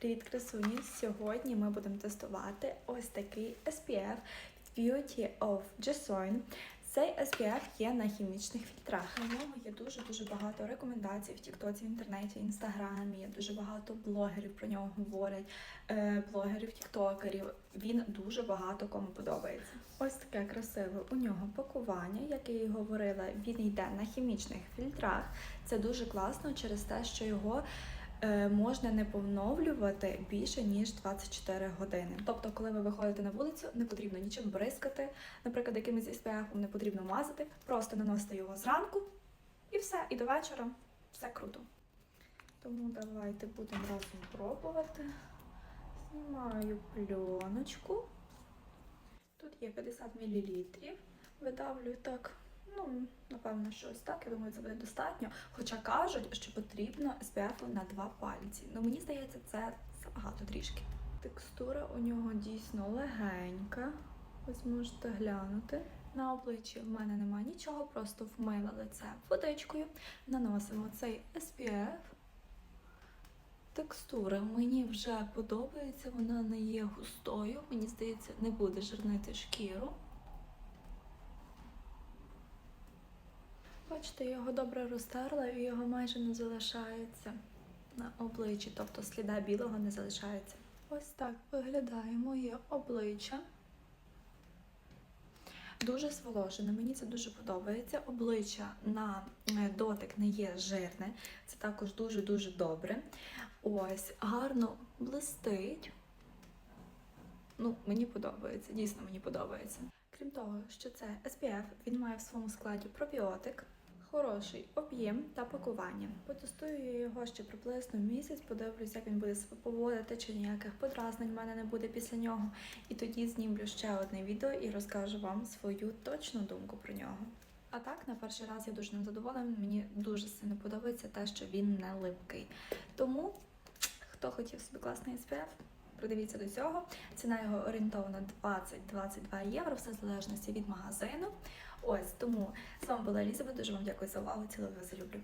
Привіт, красуні! Сьогодні ми будемо тестувати ось такий SPF від Beauty of Jason. Цей SPF є на хімічних фільтрах. На ньому є дуже-дуже багато рекомендацій в Тіктоці, в інтернеті, в інстаграмі. Є дуже багато блогерів про нього говорять, е, блогерів, тіктокерів. Він дуже багато кому подобається. Ось таке красиве у нього пакування, як я і говорила, він йде на хімічних фільтрах. Це дуже класно через те, що його можна не поновлювати більше ніж 24 години. Тобто, коли ви виходите на вулицю, не потрібно нічим бризкати, наприклад, якимось SPF, не потрібно мазати, просто наносите його зранку і все, і до вечора все круто. Тому давайте будемо разом пробувати. Знімаю пленочку. Тут є 50 мл. Видавлюю так. Ну, напевно, щось так. Я думаю, це буде достатньо. Хоча кажуть, що потрібно SPF на два пальці. Ну, мені здається, це забагато трішки. Текстура у нього дійсно легенька. Ось можете глянути. На обличчі в мене немає нічого, просто вмила лице водичкою. Наносимо цей SPF. Текстура мені вже подобається, вона не є густою. Мені здається, не буде жирнити шкіру. Бачите, його добре розтерла і його майже не залишається на обличчі, тобто сліда білого не залишається. Ось так виглядає моє обличчя. Дуже зволожене, мені це дуже подобається. Обличчя на е, дотик не є жирне, це також дуже-дуже добре. Ось, гарно блистить. Ну, мені подобається, дійсно мені подобається. Крім того, що це SPF, він має в своєму складі пробіотик, хороший об'єм та пакування. Потестую його ще приблизно місяць, подивлюсь, як він буде себе поводити, чи ніяких подразнень в мене не буде після нього. І тоді знімлю ще одне відео і розкажу вам свою точну думку про нього. А так, на перший раз я дуже ним задоволена. Мені дуже сильно подобається те, що він не липкий. Тому, хто хотів собі класний SPF, придивіться до цього. Ціна його орієнтована 20-22 євро, все в залежності від магазину. Ось тому з вами була Елізабет. Дуже вам дякую за увагу. Цілую вас, люблю.